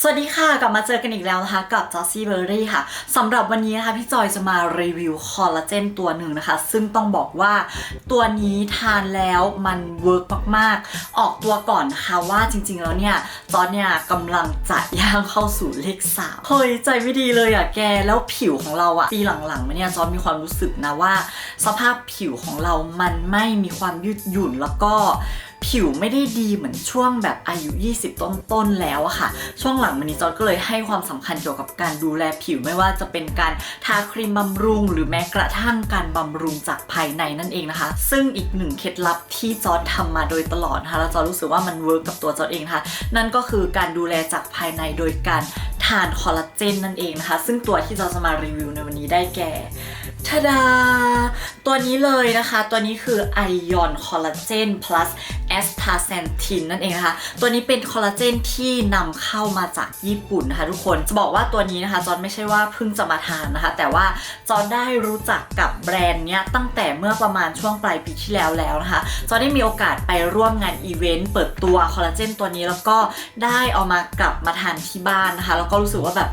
สวัสดีค่ะ กลับมาเจอกันอีกแล้วนะคะ กับจอซี่เบอร์รี่ค่ะสำหรับวันนี้นะคะพี่จอยจะมารีวิวคอลลาเจนตัวหนึ่งนะคะ ซึ่งต้องบอกว่าตัวนี้ทานแล้วมันเวิร์กมากๆ ออกตัวก่อนนะคะว่าจริงๆแล้วเนี่ยจอร์จเนี่ยกำลังจะย่างเข้าสู่เลขสามเฮ้ยใจไม่ดีเลยอะแกแล้วผิวของเราอะปีหลังๆมาเนี่ยจอร์จมีความรู้สึกนะว่า สภาพผิวของเรามันไม่มีความยืดหยุ่นแล้วก็ ผิวไม่ได้ดีเหมือนช่วงแบบอายุ 20 ต้นๆแล้วอะค่ะ ช่วงหลังมานี้จอร์ก็เลยให้ความสำคัญเกี่ยวกับการดูแลผิวไม่ว่าจะเป็นการทาครีมบำรุง หรือแม้กระทั่งการบำรุงจากภายในนั่นเองนะคะ ซึ่งอีกหนึ่งเคล็ดลับที่จอร์ทำมาโดยตลอดนะคะแล้วจอร์รู้สึกว่ามันเวิร์กกับตัวจอร์เองนะคะนั่นก็คือการดูแลจากภายในโดยการทานคอลลาเจนนั่นเองนะคะ ซึ่งตัวที่จอร์จจะมารีวิวในวันนี้ได้แก่ ทาดา ตัวนี้เลยนะคะ ตัวนี้คือ Ion Collagen Plus a s t a x a n t i n นั่นเองนะคะ ตัวนี้เป็นคอลลาเจนที่นำเข้ามาจากญี่ปุ่นนะคะทุกคน จะบอกว่าตัวนี้นะคะ จอนไม่ใช่ว่าเพิ่งจะมาทานนะคะ แต่ว่าจอนได้รู้จักกับแบรนด์เนี้ยตั้งแต่เมื่อประมาณช่วงปลายปีที่แล้วแล้วนะคะ จอนได้มีโอกาสไปร่วมงานอีเวนต์เปิดตัวคอลลาเจนตัวนี้แล้วก็ได้เอามากลับมาทานที่บ้านนะคะ แล้วก็รู้สึกว่าแบบ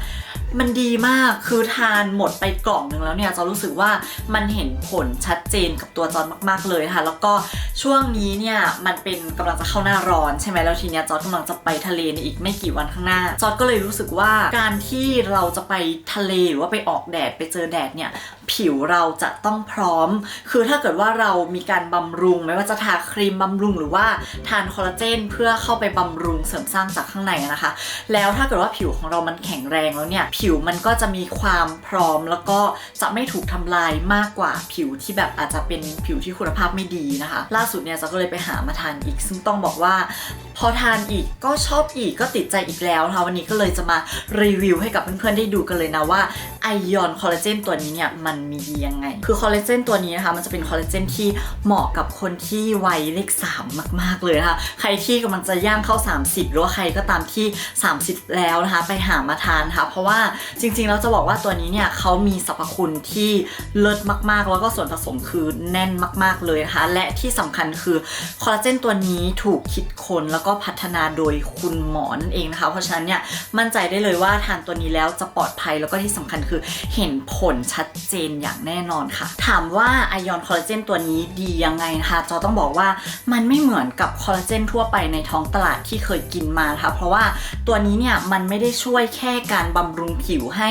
มันดีมากคือทานหมดไปกล่องหนึ่งแล้วเนี่ยจอรู้สึกว่ามันเห็นผลชัดเจนกับตัวจอนมากๆเลยค่ะ แล้วก็ช่วงนี้เนี่ยมันเป็นกำลังจะเข้าหน้าร้อนใช่ไหมแล้วทีเนี้ยจอร์ดกำลังจะไปทะเลในอีกไม่กี่วันข้างหน้า จอร์ดก็เลยรู้สึกว่าการที่เราจะไปทะเลหรือว่าไปออกแดดไปเจอแดดเนี่ย ผิวเราจะต้องพร้อม คือถ้าเกิดว่าเรามีการบำรุง ไม่ว่าจะทาครีมบำรุงหรือว่าทานคอลลาเจนเพื่อเข้าไปบำรุงเสริมสร้างจากข้างในนะคะ แล้วถ้าเกิดว่าผิวของเรามันแข็งแรงแล้วเนี่ย ผิวมันก็จะมีความพร้อมแล้วก็จะไม่ถูกทำลายมากกว่าผิวที่แบบอาจจะเป็นผิวที่คุณภาพไม่ดีนะคะ ล่าสุดเนี่ยจะก็เลยไปหามาทานอีก ซึ่งต้องบอกว่า พอทานอีกก็ชอบอีกก็ติดใจอีกแล้วนะคะวันนี้ก็เลยจะมารีวิวให้กับเพื่อนๆได้ดูกันเลยนะว่าไอยอนคอลลาเจนตัวนี้เนี่ยมันมีดียังไง คือคอลลาเจนตัวนี้นะคะ มันจะเป็นคอลลาเจนที่เหมาะกับคนที่วัยเลข 3 มาก ๆ เลยนะคะ ใครที่กำลังจะย่างเข้า 30 หรือว่าใครก็ตามที่ 30 แล้วนะคะ ไปหามาทานนะคะเพราะว่าจริง ๆ แล้วจะบอกว่าตัวนี้เนี่ยเขามีสรรพคุณที่เลิศมาก ๆ แล้วก็ส่วนผสมคือแน่นมาก ๆ เลยนะคะ และที่สำคัญคือคอลลาเจนตัวนี้ถูกคิดค้นแล้วก็พัฒนาโดยคุณหมอนั่นเองนะคะ เพราะฉะนั้นเนี่ยมั่นใจได้เลยว่าทานตัวนี้แล้วจะปลอดภัยแล้วก็ที่สำคัญคือเห็นผลชัดเจนอย่างแน่นอนค่ะ ถามว่าไอออนคอลลาเจนตัวนี้ดียังไงนะคะจอต้องบอกว่ามันไม่เหมือนกับคอลลาเจนทั่วไปในท้องตลาดที่เคยกินมานะคะเพราะว่าตัวนี้เนี่ยมันไม่ได้ช่วยแค่การบำรุงผิวให้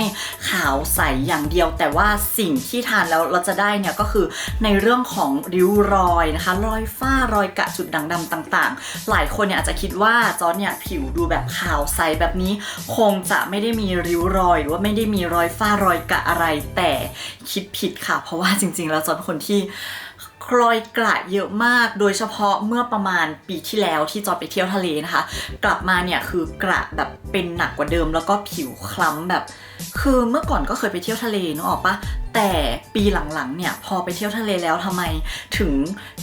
ขาวใสอย่างเดียว แต่ว่าสิ่งที่ทานแล้วเราจะได้เนี่ยก็คือในเรื่องของริ้วรอยนะคะ รอยฝ้ารอยกระจุดด่างดำต่างๆ หลายคนเนี่ยอาจจะคิดว่าจอเนี่ยผิวดูแบบขาวใสแบบนี้ คงจะไม่ได้มีริ้วรอย หรือว่าไม่ได้มีรอยฝ้ารอยกระอะไรแต่คิดผิดค่ะ เพราะว่าจริงๆ แล้วจอร์จเป็นคนที่ รอยกระเยอะมาก โดยเฉพาะเมื่อประมาณปีที่แล้วที่จอร์จไปเที่ยวทะเลนะคะ กลับมาเนี่ยคือกระแบบเป็นหนักกว่าเดิมแล้วก็ผิวคล้ำแบบ คือเมื่อก่อนก็เคยไปเที่ยวทะเลนึกออกปะแต่ปีหลังๆเนี่ยพอไปเที่ยวทะเลแล้วทำไมถึง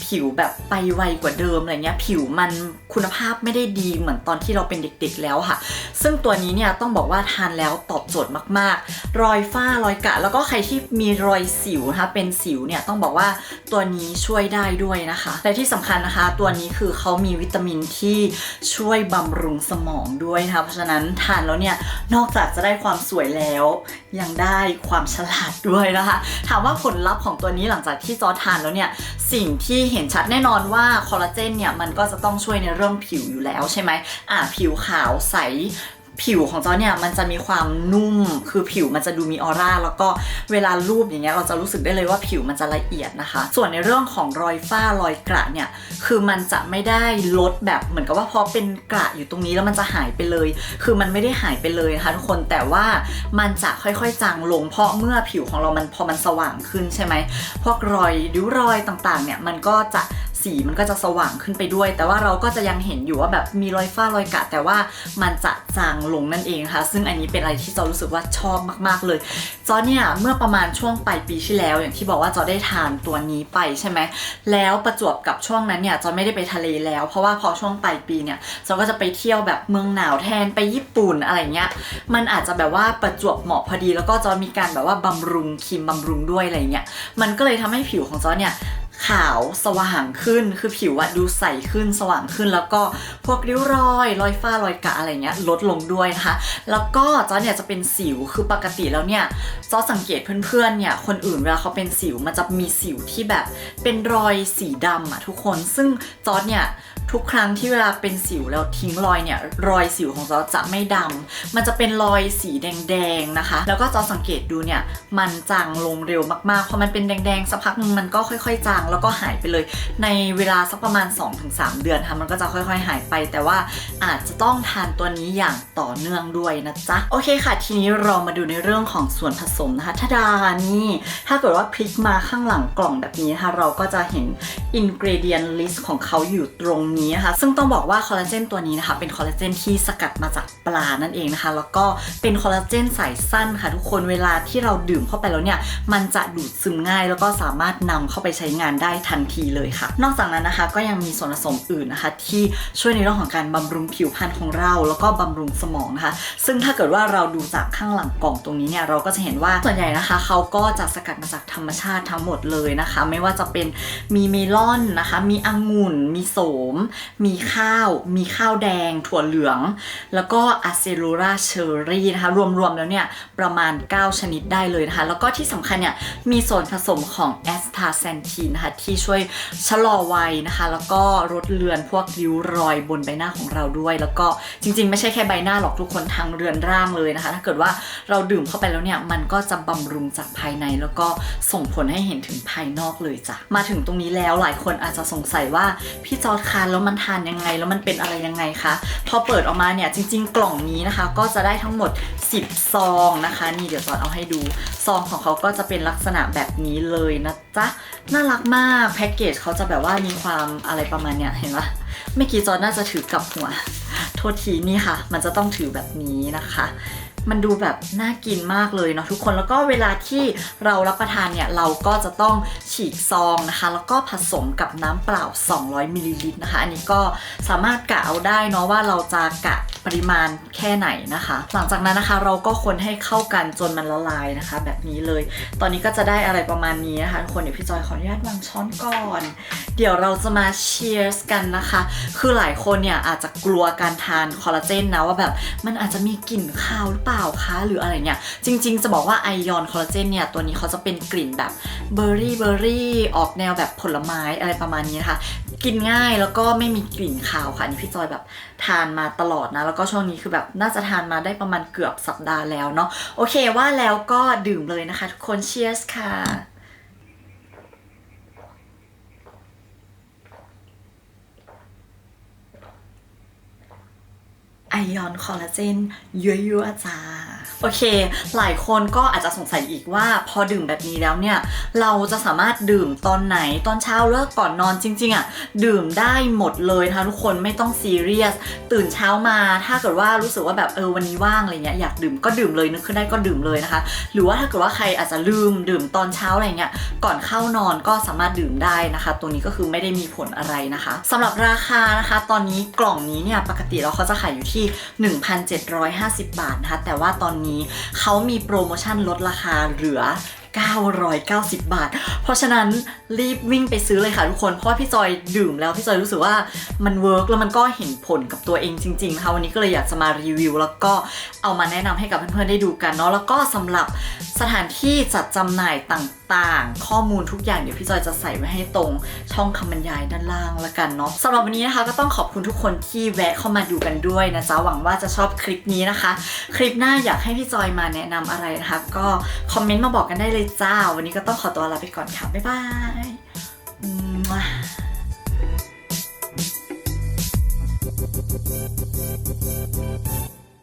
ผิวแบบไปไวกว่าเดิมอะไรเงี้ยผิวมันคุณภาพไม่ได้ดีเหมือนตอนที่เราเป็นเด็กๆแล้วค่ะ ซึ่งตัวนี้เนี่ยต้องบอกว่าทานแล้วตอบโจทย์มากๆ รอยฝ้ารอยกระแล้วก็ใครที่มีรอยสิวนะคะเป็นสิวเนี่ยต้องบอกว่าตัวนี้ช่วยได้ด้วยนะคะ และที่สำคัญนะคะ ตัวนี้คือเขามีวิตามินที่ช่วยบำรุงสมองด้วยนะคะเพราะฉะนั้นทานแล้วเนี่ยนอกจากจะได้ความสวยแล้ว ยังได้ความฉลาดด้วยนะคะ ถามว่าผลลัพธ์ของตัวนี้หลังจากที่จอทานแล้วเนี่ยสิ่งที่เห็นชัดแน่นอนว่าคอลลาเจนเนี่ยมันก็จะต้องช่วยในเรื่องผิวอยู่แล้วใช่ไหมอ่าผิวขาวใส ผิวของจอร์จเนี่ยมันจะมีความนุ่มคือผิวมันจะดูมีออร่าแล้วก็เวลารูปอย่างเงี้ยเราจะรู้สึกได้เลยว่าผิวมันจะละเอียดนะคะ ส่วนในเรื่องของรอยฝ้ารอยกระเนี่ยคือมันจะไม่ได้ลดแบบเหมือนกับว่าพอเป็นกระอยู่ตรงนี้แล้วมันจะหายไปเลย คือมันไม่ได้หายไปเลยนะคะทุกคนแต่ว่ามันจะค่อยๆจางลง เพราะเมื่อผิวของเรามันพอมันสว่างขึ้นใช่ไหมพวกรอยริ้วรอยต่างๆเนี่ยมันก็จะ สีมันก็จะสว่างขึ้นไปด้วย แต่ว่าเราก็จะยังเห็นอยู่ว่าแบบมีรอยฝ้ารอยกระแต่ว่ามันจะจางลงนั่นเองค่ะ ซึ่งอันนี้เป็นอะไรที่จอรู้สึกว่าชอบมากๆเลยจอเนี่ยเมื่อประมาณช่วงปลายปีที่แล้ว อย่างที่บอกว่าจอได้ทานตัวนี้ไปใช่ไหมแล้วประจวบกับช่วงนั้นเนี่ยจอไม่ได้ไปทะเลแล้ว เพราะว่าพอช่วงปลายปีเนี่ยจอก็จะไปเที่ยวแบบเมืองหนาวแทนไปญี่ปุ่นอะไรเงี้ยมันอาจจะแบบว่าประจวบเหมาะพอดี แล้วก็จอมีการแบบว่าบำรุงครีมบำรุงด้วยอะไรเงี้ยมันก็เลยทำให้ผิวของจอเนี่ย ขาวสว่างขึ้น คือผิวอะดูใสขึ้นสว่างขึ้น แล้วก็พวกริ้วรอย รอยฝ้ารอยกระอะไรเงี้ยลดลงด้วยนะคะ แล้วก็จอเนี่ยจะเป็นสิวคือปกติแล้วเนี่ยจอสังเกตเพื่อนๆเนี่ยคนอื่นเวลาเขาเป็นสิวมันจะมีสิวที่แบบเป็นรอยสีดำอะทุกคน ซึ่งจอเนี่ย ทุกครั้งที่เวลาเป็นสิวแล้วทิ้งรอยเนี่ยรอยสิวของจอจะไม่ดำมันจะเป็นรอยสีแดงๆนะคะ แล้วก็จอสังเกตดูเนี่ยมันจางลงเร็วมากๆพอมันเป็นแดงๆสักพักมันก็ค่อยๆจางแล้วก็หายไปเลย ในเวลาสักประมาณ 2-3 เดือนค่ะมันก็จะค่อยๆหายไป แต่ว่าอาจจะต้องทานตัวนี้อย่างต่อเนื่องด้วยนะจ๊ะโอเคค่ะ ทีนี้เรามาดูในเรื่องของส่วนผสมนะคะทาดานี่ถ้าเกิดว่าพลิกมาข้างหลังกล่องแบบนี้นะคะเราก็จะเห็น ingredient list ของเขาอยู่ตรงนี้นะคะ ซึ่งต้องบอกว่าคอลลาเจนตัวนี้นะคะเป็นคอลลาเจนที่สกัดมาจากปลานั่นเองนะคะ แล้วก็เป็นคอลลาเจนสายสั้นค่ะทุกคนเวลาที่เราดื่มเข้าไปแล้วเนี่ยมันจะดูดซึมง่าย แล้วก็สามารถนำเข้าไปใช้งานได้ทันทีเลยค่ะ นอกจากนั้นนะคะก็ยังมีส่วนผสมอื่นนะคะ ที่ช่วยในเรื่องของการบำรุงผิวพรรณของเรา แล้วก็บำรุงสมองนะคะ ซึ่งถ้าเกิดว่าเราดูจากข้างหลังกล่องตรงนี้เนี่ยเราก็จะเห็นว่าส่วนใหญ่นะคะเขาก็จะสกัดมาจากธรรมชาติทั้งหมดเลยนะคะ ไม่ว่าจะเป็นมีเมลอนนะคะ มีองุ่น มีโสมมีข้าว มีข้าวแดง ถั่วเหลือง แล้วก็อะเซลูราเชอรี่นะคะ รวมๆแล้วเนี่ยประมาณ 9 ชนิดได้เลยนะคะ แล้วก็ที่สำคัญเนี่ยมีส่วนผสมของแอสตาเซนทีนนะคะ ที่ช่วยชะลอวัยนะคะ แล้วก็ลดเลือนพวกริ้วรอยบนใบหน้าของเราด้วย แล้วก็จริงๆ ไม่ใช่แค่ใบหน้าหรอกทุกคนทั้งเรือนร่างเลยนะคะ ถ้าเกิดว่าเราดื่มเข้าไปแล้วเนี่ยมันก็จะบำรุงจากภายในแล้วก็ส่งผลให้เห็นถึงภายนอกเลยจ้ะมาถึงตรงนี้แล้วหลายคนอาจจะสงสัยว่าพี่จอร์ดคานแล้วมันทานยังไง แล้วมันเป็นอะไรยังไงคะพอเปิดออกมาเนี่ยจริง ๆ กล่องนี้นะคะ ก็จะได้ทั้งหมด 10 ซองนะคะ นี่เดี๋ยวจอร์ดเอาให้ดู ซองของเขาก็จะเป็นลักษณะแบบนี้เลยนะจ๊ะน่ารักมากแพ็กเกจเขาจะแบบว่ามีความอะไรประมาณเนี้ยเห็นปะเมื่อกี้จอร์ดน่าจะถือกลับหัว โทษทีนี่ค่ะ มันจะต้องถือแบบนี้นะคะ มันดูแบบน่ากินมากเลยเนาะทุกคนแล้วก็เวลาที่เรารับประทานเนี่ยเราก็จะต้องฉีกซองนะคะ แล้วก็ผสมกับน้ำเปล่า 200มิลลิลิตรนะคะ อันนี้ก็สามารถกะเอาได้เนาะว่าเราจะกะ ปริมาณแค่ไหนนะคะ หลังจากนั้นนะคะเราก็คนให้เข้ากันจนมันละลายนะคะ แบบนี้เลย ตอนนี้ก็จะได้อะไรประมาณนี้นะคะทุกคนเดี๋ยวพี่จอยขออนุญาตวางช้อนก่อน เดี๋ยวเราจะมาเชียร์สกันนะคะ คือหลายคนเนี่ยอาจจะกลัวการทานคอลลาเจนนะว่าแบบมันอาจจะมีกลิ่นคาวหรือเปล่าคะหรืออะไรเนี่ย จริง ๆ จะบอกว่าไอยอนคอลลาเจนเนี่ยตัวนี้เขาจะเป็นกลิ่นแบบเบอร์รี่เบอร์รี่ออกแนวแบบผลไม้อะไรประมาณนี้นะคะกินง่ายแล้วก็ไม่มีกลิ่นคาวค่ะนี่พี่จอยแบบทานมาตลอดนะแล้วก็ช่วงนี้คือแบบน่าจะทานมาได้ประมาณเกือบสัปดาห์แล้วเนาะโอเคว่าแล้วก็ดื่มเลยนะคะ ทุกคนเชียร์สค่ะ ไอออนคอลลาเจนยั่วๆจ้าโอเค หลายคนก็อาจจะสงสัยอีกว่าพอดื่มแบบนี้แล้วเนี่ย เราจะสามารถดื่มตอนไหนตอนเช้าเลิกก่อนนอนจริง ๆอะ่ะ ดื่มได้หมดเลยนะคะทุกคนไม่ต้องซีเรียส ตื่นเช้ามาถ้าเกิดว่ารู้สึกว่าแบบเออวันนี้ว่างอะไรเงี้ยอยากดื่มก็ดื่มเลยนึกขึ้นได้ก็ดื่มเลยนะคะ หรือว่าถ้าเกิดว่าใครอาจจะลืมดื่มตอนเช้าอะไรเงี้ยก่อนเข้านอนก็สามารถดื่มได้นะคะ ตัวนี้ก็คือไม่ได้มีผลอะไรนะคะสำหรับราคานะคะ ตอนนี้กล่องนี้เนี่ยปกติแล้วเขาจะขายอยู่ที่1,750 บาทนะคะ แต่ว่าตอนนี้เขามีโปรโมชั่นลดราคาเหลือ990 บาท เพราะฉะนั้นรีบวิ่งไปซื้อเลยค่ะทุกคน เพราะว่าพี่จอยดื่มแล้วพี่จอยรู้สึกว่ามันเวิร์กแล้วมันก็เห็นผลกับตัวเองจริงๆค่ะวันนี้ก็เลยอยากจะมารีวิว แล้วก็เอามาแนะนำให้กับเพื่อนๆได้ดูกันเนาะแล้วก็สำหรับสถานที่จัดจำหน่ายต่างต่างๆ ข้อมูลทุกอย่างเดี๋ยวพี่จอยจะใส่ไว้ให้ตรงช่องคำบรรยายด้านล่างละกันเนาะสำหรับวันนี้นะคะก็ต้องขอบคุณทุกคนที่แวะเข้ามาดูกันด้วยนะจ๊ะหวังว่าจะชอบคลิปนี้นะคะ คลิปหน้าอยากให้พี่จอยมาแนะนำอะไรนะคะ ก็คอมเมนต์มาบอกกันได้เลยจ้า วันนี้ก็ต้องขอตัวลาไปก่อนค่ะบ๊ายบาย